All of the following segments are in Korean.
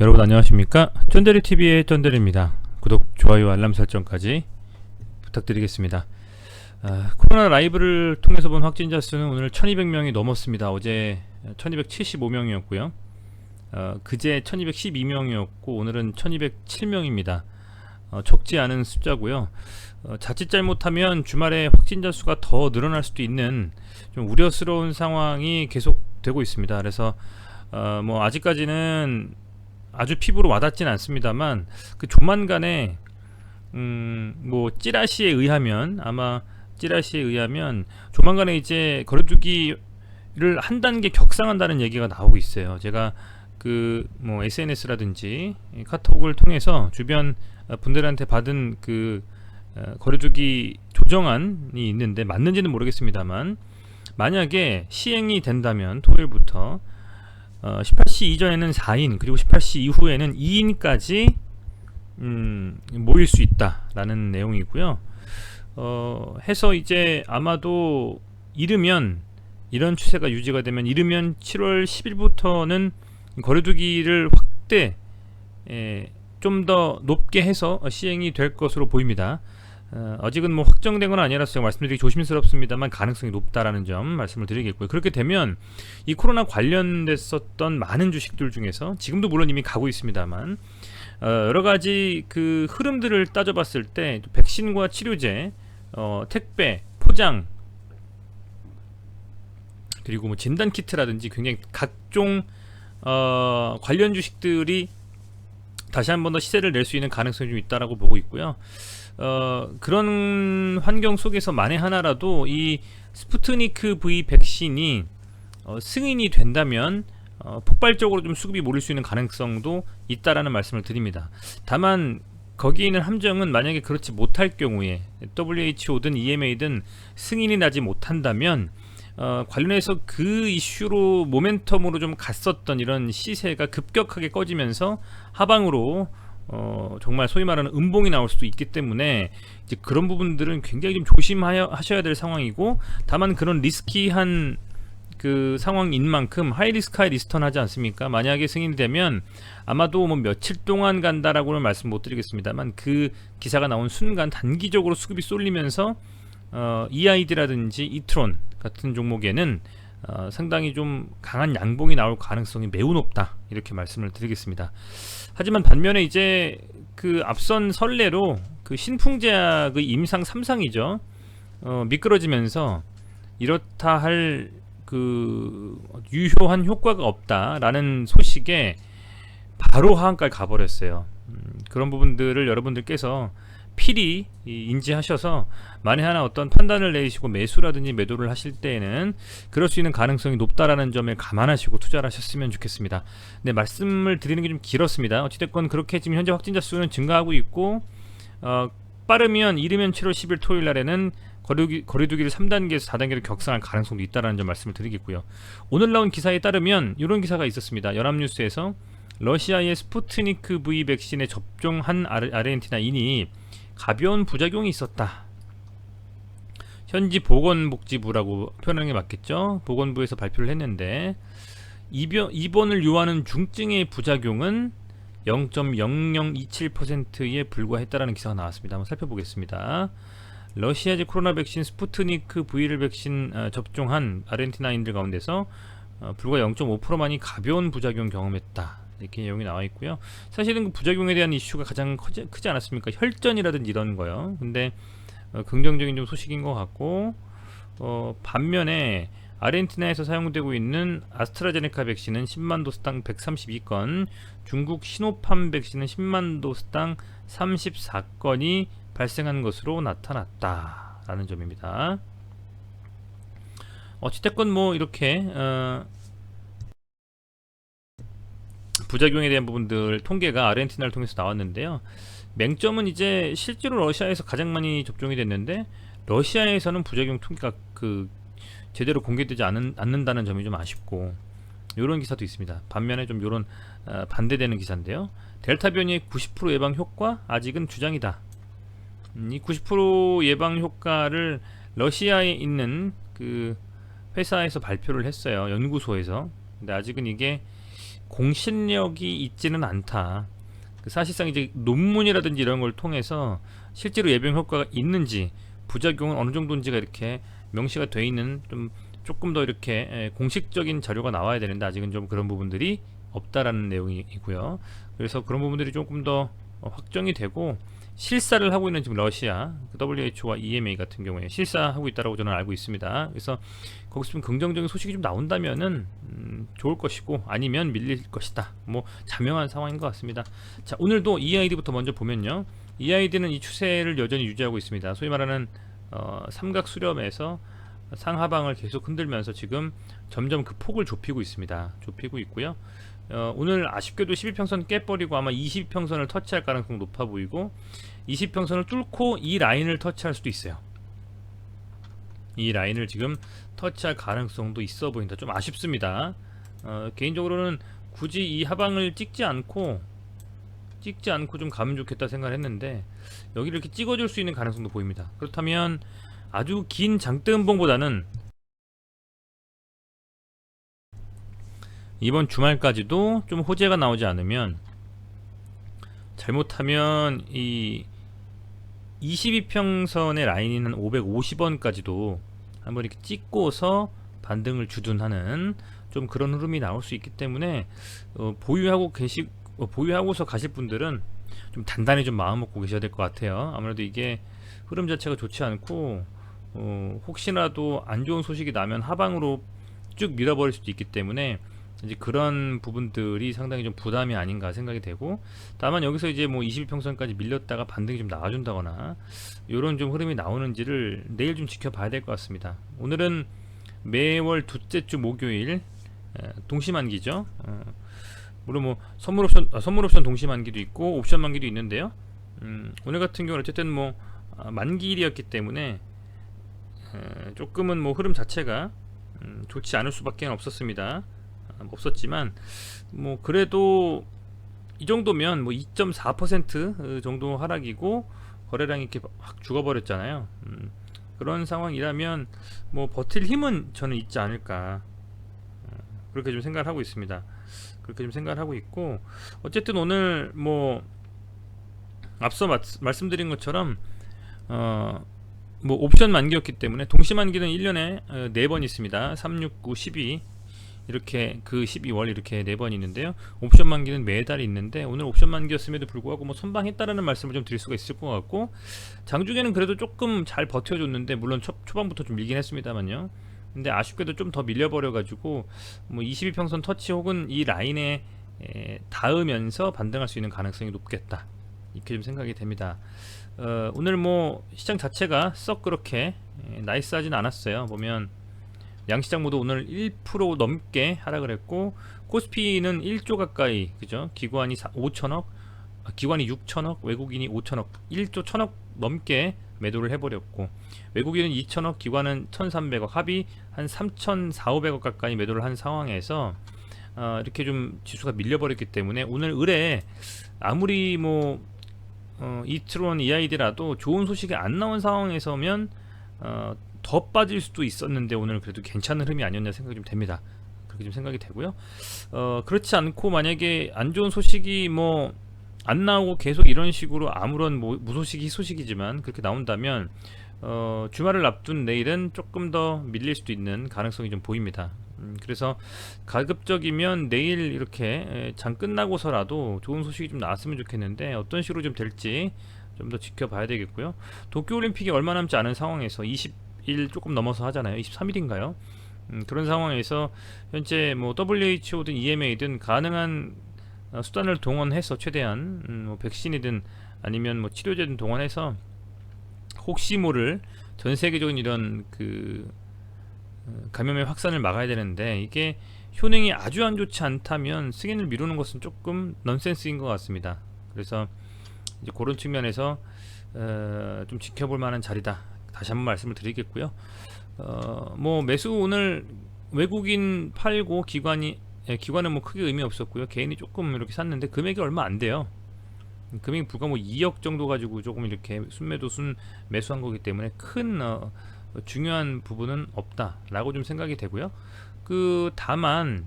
여러분 안녕하십니까 쫀데리 TV의 쫀데리입니다. 구독, 좋아요, 알람 설정까지 부탁드리겠습니다. 아, 코로나 라이브를 통해서 본 확진자 수는 오늘 1200명이 넘었습니다. 어제 1275명이었고요. 어, 그제 1212명이었고 오늘은 1207명입니다. 어, 적지 않은 숫자고요. 어, 자칫 잘못하면 주말에 확진자 수가 더 늘어날 수도 있는 좀 우려스러운 상황이 계속되고 있습니다. 그래서 어, 뭐 아직까지는 아주 피부로 와닿진 않습니다만 그 조만간에 음 뭐 찌라시에 의하면 아마 찌라시에 의하면 조만간에 이제 거리두기를 한 단계 격상한다는 얘기가 나오고 있어요. 제가 그 뭐 SNS라든지 카톡을 통해서 주변 분들한테 받은 그 어, 거리두기 조정안이 있는데 맞는지는 모르겠습니다만 만약에 시행이 된다면 토요일부터 어, 18시 이전에는 4인 그리고 18시 이후에는 2인까지 음, 모일 수 있다라는 내용이고요. 어, 해서 이제 아마도 이르면 이런 추세가 유지가 되면 이르면 7월 10일부터는 거리두기를 확대 좀 더 높게 해서 시행이 될 것으로 보입니다. 어, 아직은 뭐 확정된 건 아니라서 제가 말씀드리기 조심스럽습니다만 가능성이 높다라는 점 말씀을 드리겠고요. 그렇게 되면 이 코로나 관련됐었던 많은 주식들 중에서 지금도 물론 이미 가고 있습니다만 어, 여러 가지 그 흐름들을 따져봤을 때 백신과 치료제, 어, 택배, 포장 그리고 뭐 진단 키트라든지 굉장히 각종 어, 관련 주식들이 다시 한 번 더 시세를 낼 수 있는 가능성이 좀 있다라고 보고 있고요. 어, 그런 환경 속에서 만에 하나라도 이 스푸트니크 V 백신이 어, 승인이 된다면 어, 폭발적으로 좀 수급이 몰릴 수 있는 가능성도 있다라는 말씀을 드립니다. 다만 거기에 있는 함정은 만약에 그렇지 못할 경우에 WHO든 EMA든 승인이 나지 못한다면 어, 관련해서 그 이슈로 모멘텀으로 좀 갔었던 이런 시세가 급격하게 꺼지면서 하방으로 어, 정말 소위 말하는 음봉이 나올 수도 있기 때문에 이제 그런 부분들은 굉장히 좀 조심하셔야 하셔야 될 상황이고 다만 그런 리스키한 그 상황인 만큼 하이 리스크 하이 리스턴 하지 않습니까? 만약에 승인이 되면 아마도 뭐 며칠 동안 간다라고는 말씀 못 드리겠습니다만 그 기사가 나온 순간 단기적으로 수급이 쏠리면서 어, EID라든지 이트론 같은 종목에는 어, 상당히 좀 강한 양봉이 나올 가능성이 매우 높다 이렇게 말씀을 드리겠습니다. 하지만 반면에 이제 그 앞선 선례로 그 신풍제약의 임상 3상이죠. 어, 미끄러지면서 이렇다 할 그 유효한 효과가 없다라는 소식에 바로 하한가를 가버렸어요. 음, 그런 부분들을 여러분들께서 필히 인지하셔서 만에 하나 어떤 판단을 내리시고 매수라든지 매도를 하실 때에는 그럴 수 있는 가능성이 높다라는 점을 감안하시고 투자를 하셨으면 좋겠습니다. 네, 말씀을 드리는 게 좀 길었습니다. 어찌됐건 그렇게 지금 현재 확진자 수는 증가하고 있고 어, 빠르면 이르면 7월 10일 토요일 날에는 거리두기, 거리두기를 3단계에서 4단계로 격상할 가능성도 있다라는 점 말씀을 드리겠고요. 오늘 나온 기사에 따르면 이런 기사가 있었습니다. 연합뉴스에서 러시아의 스푸트니크 V 백신에 접종한 아르헨티나인이 가벼운 부작용이 있었다. 현지 보건복지부라고 표현하는 게 맞겠죠? 보건부에서 발표를 했는데 입원, 입원을 요하는 중증의 부작용은 0.0027%에 불과했다라는 기사가 나왔습니다. 한번 살펴보겠습니다. 러시아제 코로나 백신 스푸트니크 V를 백신 어, 접종한 아르헨티나인들 가운데서 어, 불과 0.5%만이 가벼운 부작용 경험했다. 이렇게 내용이 나와 있고요. 사실은 그 부작용에 대한 이슈가 가장 크지, 크지 않았습니까? 혈전이라든지 이런 거요. 근데 어, 긍정적인 좀 소식인 것 같고 어, 반면에 아르헨티나에서 사용되고 있는 아스트라제네카 백신은 10만 도스당 132건, 중국 시노팜 백신은 10만 도스당 34건이 발생한 것으로 나타났다라는 점입니다. 어찌됐건 뭐 이렇게 어, 부작용에 대한 부분들 통계가 아르헨티나를 통해서 나왔는데요. 맹점은 이제 실제로 러시아에서 가장 많이 접종이 됐는데 러시아에서는 부작용 통계가 그 제대로 공개되지 않은, 않는다는 점이 좀 아쉽고 이런 기사도 있습니다. 반면에 좀 이런 어, 반대되는 기사인데요. 델타 변이의 90% 예방 효과 아직은 주장이다. 음, 이90% 예방 효과를 러시아에 있는 그 회사에서 발표를 했어요. 연구소에서. 근데 아직은 이게 공신력이 있지는 않다. 그 사실상 이제 논문이라든지 이런 걸 통해서 실제로 예방 효과가 있는지 부작용은 어느 정도인지가 이렇게 명시가 돼 있는 좀 조금 더 이렇게 에, 공식적인 자료가 나와야 되는데 아직은 좀 그런 부분들이 없다라는 내용이고요. 그래서 그런 부분들이 조금 더 어, 확정이 되고 실사를 하고 있는 지금 러시아 그 WHO와 EMA 같은 경우에 실사하고 있다라고 저는 알고 있습니다. 그래서 거기서 좀 긍정적인 소식이 좀 나온다면은 음, 좋을 것이고 아니면 밀릴 것이다. 뭐 자명한 상황인 것 같습니다. 자 오늘도 EID부터 먼저 보면요. EID는 이 추세를 여전히 유지하고 있습니다. 소위 말하는 어, 삼각 수렴에서 상하방을 계속 흔들면서 지금 점점 그 폭을 좁히고 있습니다. 좁히고 있고요. 어, 오늘 아쉽게도 12평선 깨버리고 아마 20평선을 터치할 가능성이 높아 보이고 20평선을 뚫고 이 라인을 터치할 수도 있어요. 이 라인을 지금 터치할 가능성도 있어 보인다. 좀 아쉽습니다. 어, 개인적으로는 굳이 이 하방을 찍지 않고 찍지 않고 좀 가면 좋겠다 생각을 했는데 여기를 이렇게 찍어줄 수 있는 가능성도 보입니다. 그렇다면 아주 긴 장대 음봉보다는 이번 주말까지도 좀 호재가 나오지 않으면 잘못하면 이 22평선의 라인인 한 550원까지도 한번 이렇게 찍고서 반등을 주둔하는 좀 그런 흐름이 나올 수 있기 때문에 어, 보유하고 계시 어, 보유하고서 가실 분들은 좀 단단히 좀 마음 먹고 계셔야 될 것 같아요. 아무래도 이게 흐름 자체가 좋지 않고 어, 혹시라도 안 좋은 소식이 나면 하방으로 쭉 밀어버릴 수도 있기 때문에 이제 그런 부분들이 상당히 좀 부담이 아닌가 생각이 되고 다만 여기서 이제 뭐 21평선까지 밀렸다가 반등이 좀 나와준다거나 이런 좀 흐름이 나오는지를 내일 좀 지켜봐야 될 것 같습니다. 오늘은 매월 둘째 주 목요일 에, 동시 만기죠. 어, 물론 뭐 선물 옵션 아, 선물 옵션 동시 만기도 있고 옵션 만기도 있는데요. 음, 오늘 같은 경우는 어쨌든 뭐 아, 만기일이었기 때문에 에, 조금은 뭐 흐름 자체가 음, 좋지 않을 수밖에 없었습니다. 아, 없었지만 뭐 그래도 이 정도면 뭐 2.4% 정도 하락이고 거래량이 이렇게 확 죽어버렸잖아요. 음, 그런 상황이라면 뭐 버틸 힘은 저는 있지 않을까 어, 그렇게 좀 생각을 하고 있습니다. 그렇게 좀 생각을 하고 있고 어쨌든 오늘 뭐 앞서 마, 말씀드린 것처럼 어, 뭐 옵션 만기였기 때문에 동시 만기는 1년에 어, 4번 있습니다. 3, 6, 9, 12 이렇게 그 12월 이렇게 네 번 있는데요. 옵션 만기는 매달 있는데 오늘 옵션 만기였음에도 불구하고 뭐 선방했다라는 말씀을 좀 드릴 수가 있을 것 같고 장중에는 그래도 조금 잘 버텨줬는데 물론 초, 초반부터 좀 밀긴 했습니다만요. 근데 아쉽게도 좀 더 밀려버려가지고 뭐 22평선 터치 혹은 이 라인에 에, 닿으면서 반등할 수 있는 가능성이 높겠다 이렇게 좀 생각이 됩니다. 어, 오늘 뭐 시장 자체가 썩 그렇게 에, 나이스하진 않았어요. 보면 양시장 모두 오늘 1% 넘게 하락을 했고 코스피는 1조 가까이 그죠? 기관이 5천억, 아, 기관이 6천억, 외국인이 5천억, 1조 1천억 넘게 매도를 해버렸고 외국인은 2천억, 기관은 1,300억, 합이 한 3,400억 가까이 매도를 한 상황에서 어, 이렇게 좀 지수가 밀려버렸기 때문에 오늘 을에 아무리 뭐 어, 이트론 EID라도 좋은 소식이 안 나온 상황에서면 어, 더 빠질 수도 있었는데 오늘 그래도 괜찮은 흐름이 아니었나 생각이 좀 됩니다. 그렇게 좀 생각이 되고요. 어, 그렇지 않고 만약에 안 좋은 소식이 뭐 안 나오고 계속 이런 식으로 아무런 뭐, 무소식이 희소식이지만 그렇게 나온다면 어, 주말을 앞둔 내일은 조금 더 밀릴 수도 있는 가능성이 좀 보입니다. 음, 그래서 가급적이면 내일 이렇게 장 끝나고서라도 좋은 소식이 좀 나왔으면 좋겠는데 어떤 식으로 좀 될지 좀 더 지켜봐야 되겠고요. 도쿄올림픽이 얼마 남지 않은 상황에서 20 일 조금 넘어서 하잖아요. 23일인가요? 음, 그런 상황에서 현재 뭐 WHO든 EMA든 가능한 어, 수단을 동원해서 최대한 음, 뭐 백신이든 아니면 뭐 치료제든 동원해서 혹시 모를 전 세계적인 이런 그 어, 감염의 확산을 막아야 되는데 이게 효능이 아주 안 좋지 않다면 승인을 미루는 것은 조금 넌센스인 것 같습니다. 그래서 이제 그런 측면에서 어, 좀 지켜볼 만한 자리다. 다시 한번 말씀을 드리겠고요. 어, 뭐 매수 오늘 외국인 팔고 기관이 예, 기관은 뭐 크게 의미 없었고요. 개인이 조금 이렇게 샀는데 금액이 얼마 안 돼요. 금액이 불과 뭐 2억 정도 가지고 조금 이렇게 순매도 순 매수한 거기 때문에 큰 어, 중요한 부분은 없다라고 좀 생각이 되고요. 그 다만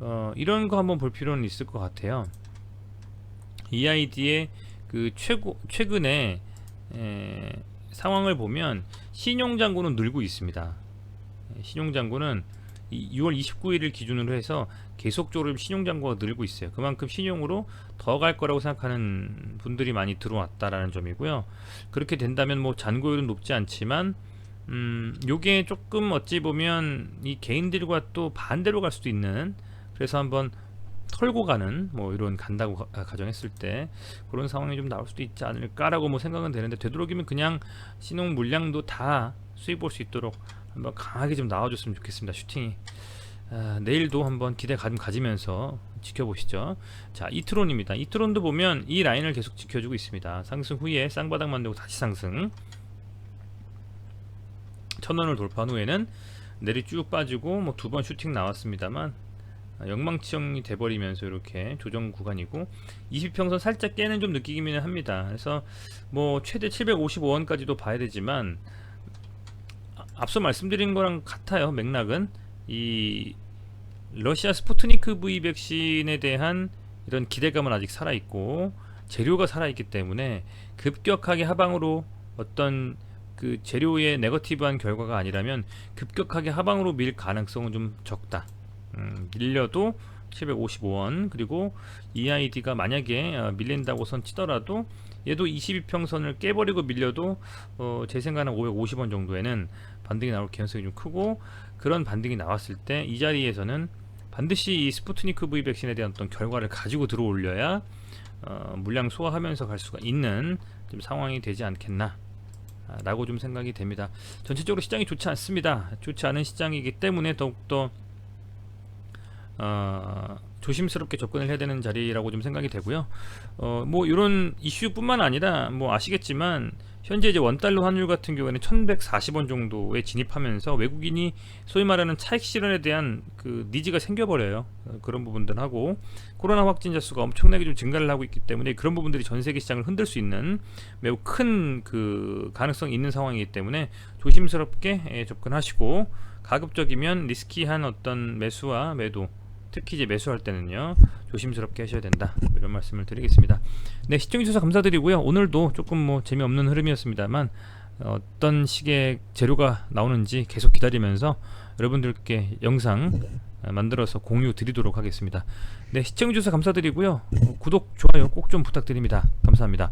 어, 이런 거 한번 볼 필요는 있을 것 같아요. EID의 그 최고 최근에 에, 상황을 보면 신용장고는 늘고 있습니다. 예, 신용장고는 이 6월 29일을 기준으로 해서 계속적으로 신용장고가 늘고 있어요. 그만큼 신용으로 더 갈 거라고 생각하는 분들이 많이 들어왔다라는 점이고요. 그렇게 된다면 뭐 잔고율은 높지 않지만 음, 요게 조금 어찌 보면 이 개인들과 또 반대로 갈 수도 있는 그래서 한번 털고 가는 뭐 이런 간다고 가- 가정했을 때 그런 상황이 좀 나올 수도 있지 않을까라고 뭐 생각은 되는데 되도록이면 그냥 신용 물량도 다 수입 볼 수 있도록 한번 강하게 좀 나와줬으면 좋겠습니다. 슈팅이. 아, 내일도 한번 기대 가 가지면서 지켜보시죠. 자 이트론입니다. 이트론도 보면 이 라인을 계속 지켜주고 있습니다. 상승 후에 쌍바닥 만들고 다시 상승. 천원을 돌파한 후에는 내리 쭉 빠지고 뭐 두 번 슈팅 나왔습니다만 아, 영망치형이 돼버리면서 이렇게 조정 구간이고 20평선 살짝 깨는 좀 느끼기는 합니다. 그래서 뭐 최대 755원까지도 봐야 되지만 아, 앞서 말씀드린 거랑 같아요. 맥락은 이 러시아 스푸트니크 V 백신에 대한 이런 기대감은 아직 살아 있고 재료가 살아 있기 때문에 급격하게 하방으로 어떤 그 재료의 네거티브한 결과가 아니라면 급격하게 하방으로 밀 가능성은 좀 적다. 음, 밀려도 755원 그리고 EID가 만약에 어, 밀린다고 선 치더라도 얘도 22평선을 깨버리고 밀려도 어, 제 생각은 550원 정도에는 반등이 나올 가능성이 좀 크고 그런 반등이 나왔을 때 이 자리에서는 반드시 이 스푸트니크 V 백신에 대한 어떤 결과를 가지고 들어올려야 어, 물량 소화하면서 갈 수가 있는 좀 상황이 되지 않겠나 아, 라고 좀 생각이 됩니다. 전체적으로 시장이 좋지 않습니다. 좋지 않은 시장이기 때문에 더욱더 어, 조심스럽게 접근을 해야 되는 자리라고 좀 생각이 되고요. 어, 뭐 이런 이슈뿐만 아니라 뭐 아시겠지만 현재 이제 원달러 환율 같은 경우에는 1,140원 정도에 진입하면서 외국인이 소위 말하는 차익 실현에 대한 그 니즈가 생겨버려요. 어, 그런 부분들 하고 코로나 확진자 수가 엄청나게 좀 증가를 하고 있기 때문에 그런 부분들이 전 세계 시장을 흔들 수 있는 매우 큰 그 가능성이 있는 상황이기 때문에 조심스럽게 예, 접근하시고 가급적이면 리스키한 어떤 매수와 매도 특히 이제 매수할 때는요 조심스럽게 하셔야 된다 뭐 이런 말씀을 드리겠습니다. 네 시청해주셔서 감사드리고요. 오늘도 조금 뭐 재미없는 흐름이었습니다만 어떤 식의 재료가 나오는지 계속 기다리면서 여러분들께 영상 어, 만들어서 공유 드리도록 하겠습니다. 네 시청해주셔서 감사드리고요. 어, 구독 좋아요 꼭 좀 부탁드립니다. 감사합니다.